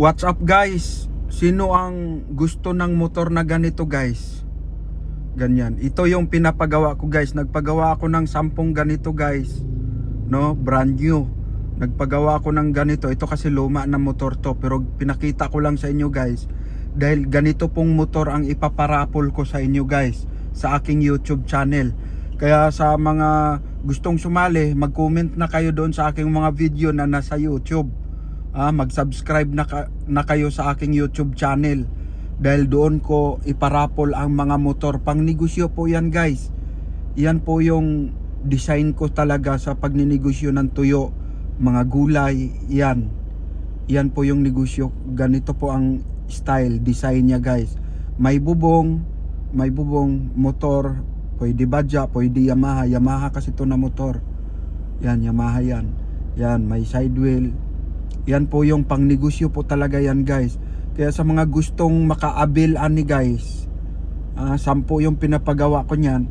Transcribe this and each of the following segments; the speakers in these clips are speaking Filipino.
What's up guys? Sino ang gusto ng motor na ganito guys? Ganyan. Ito yung pinapagawa ko guys. Nagpagawa ako ng sampung ganito guys. No? Brand new. Nagpagawa ako ng ganito. Ito kasi luma na motor to. Pero pinakita ko lang sa inyo guys. Dahil ganito pong motor ang ipaparapol ko sa inyo guys. Sa aking YouTube channel. Kaya sa mga gustong sumali, mag-comment na kayo doon sa aking mga video na nasa YouTube ah, mag-subscribe na, ka- na kayo sa aking YouTube channel. Dahil doon ko iparapol ang mga motor. Pang negosyo po yan guys. Yan po yung design ko talaga sa pagninegosyo ng tuyo. Mga gulay yan. Yan po yung negosyo. Ganito po ang style design niya guys. May bubong may bubong motor. Pwede Badja pwede Yamaha. Yamaha kasi to na motor. Yan Yamaha yan. Yan may side wheel yan po yung pangnegosyo po talaga yan guys. Kaya sa mga gustong makaabil ani guys, ah, sampo yung pinapagawa ko niyan,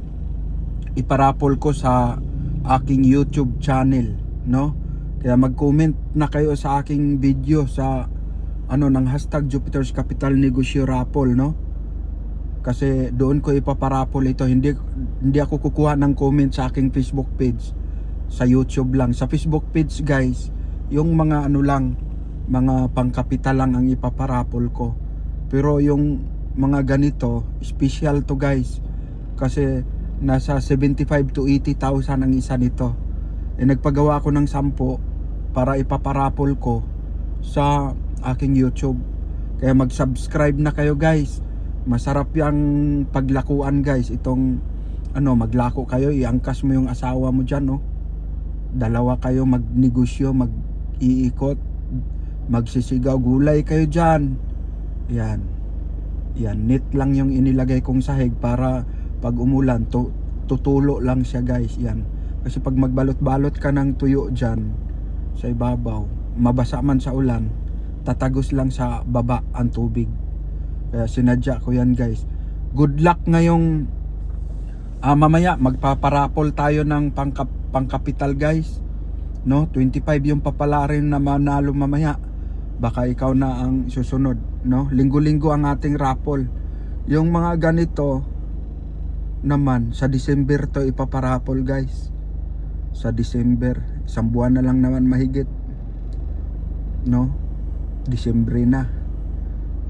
iparapol ko sa aking YouTube channel, no? Kaya mag-comment na kayo sa aking video sa ano ng hashtag Jupiter's Capital Negosyo Raffle, no? Kasi doon ko ipaparapol ito. Hindi hindi ako kukuha ng comment sa aking Facebook page. Sa YouTube lang. Sa Facebook page, guys, yung mga ano lang, mga pangkapital lang ang ipaparapol ko. Pero yung mga ganito, special to guys. Kasi nasa 75 to 80,000 ang isa nito. Eh nagpagawa ako ng 10 para ipaparapol ko sa aking YouTube. Kaya mag-subscribe na kayo guys. Masarap yung paglakuan guys. Itong ano, maglako kayo, iangkas mo yung asawa mo dyan, no? Dalawa kayo magnegosyo, mag iikot. Magsisigaw gulay kayo dyan. Yan. Yan net lang yung inilagay kong sahig para pag umulan tu- tutulo lang siya guys. Yan. Kasi pag magbalot-balot ka ng tuyo dyan sa ibabaw mabasa man sa ulan tatagos lang sa baba ang tubig. Kaya sinadya ko yan guys. Good luck ngayong ah, mamaya magpaparapol tayo ng pangkap pangkapital guys no? 25 yung papalarin na manalo mamaya. Baka ikaw na ang susunod no? Linggo-linggo ang ating raffle. Yung mga ganito naman sa December to ipaparapol guys. Sa December isang buwan na lang naman mahigit. No? December na.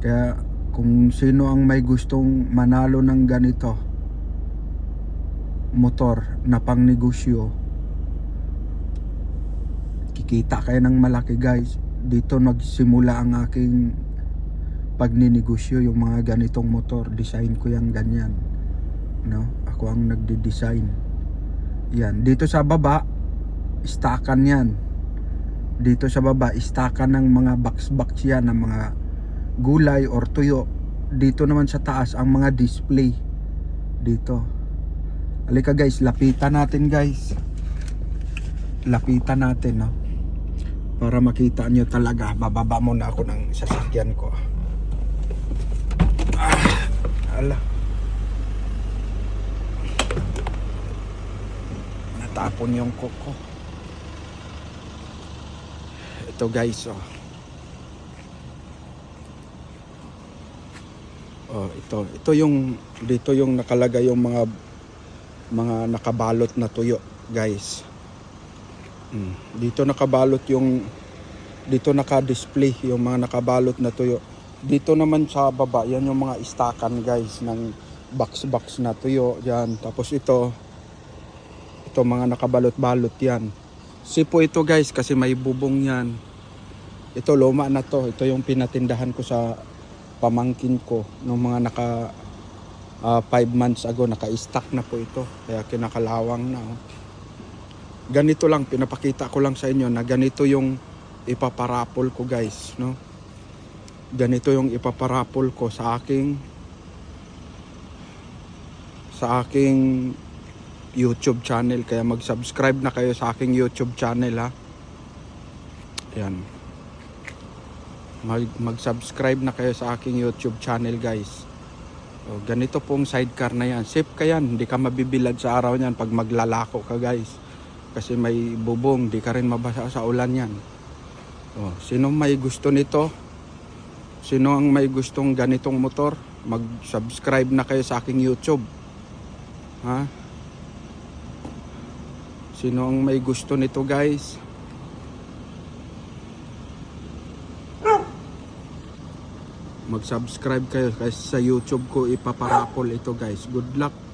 Kaya kung sino ang may gustong manalo ng ganito motor na pang negosyo kikita kayo ng malaki guys. Dito nagsimula ang aking pagninegosyo yung mga ganitong motor. Design ko yung ganyan no? Ako ang nagde-design yan. Dito sa baba stakan yan. Dito sa baba stakan ng mga box box yan ng mga gulay or tuyo. Dito naman sa taas ang mga display. Dito. Halika guys. Lapitan natin guys. Lapitan natin no para makita nyo talaga bababa muna ako ng sasakyan ko. Ah, ala. Natapon yung koko. Ito guys oh. Oh ito. Ito yung dito yung nakalagay yung mga mga nakabalot na tuyo guys Mm. Dito nakabalot yung dito naka-display yung mga nakabalot na tuyo. Dito naman sa baba, yan yung mga istakan guys ng box-box na tuyo. Yan. Tapos ito, ito mga nakabalot-balot yan. Sipo ito guys kasi may bubong yan. Ito luma na to. Ito yung pinatindahan ko sa pamangkin ko nung mga naka 5 months ago naka-stack na po ito. Kaya kinakalawang na. Oh ganito lang pinapakita ko lang sa inyo na ganito yung ipaparapol ko guys no? Ganito yung ipaparapol ko sa aking sa aking YouTube channel. Kaya mag-subscribe na kayo sa aking YouTube channel ha? Yan mag mag-subscribe na kayo sa aking YouTube channel guys. O, ganito pong sidecar na yan. Safe ka yan. Hindi ka mabibilad sa araw niyan pag maglalako ka guys kasi may bubong, di ka rin mabasa sa ulan yan. Oh, sino may gusto nito, Sino ang may gustong ganitong motor? Mag-subscribe na kayo sa aking YouTube. Ha? Sino ang may gusto nito guys? Mag-subscribe kayo kasi sa YouTube ko ipaparapol ito guys. Good luck.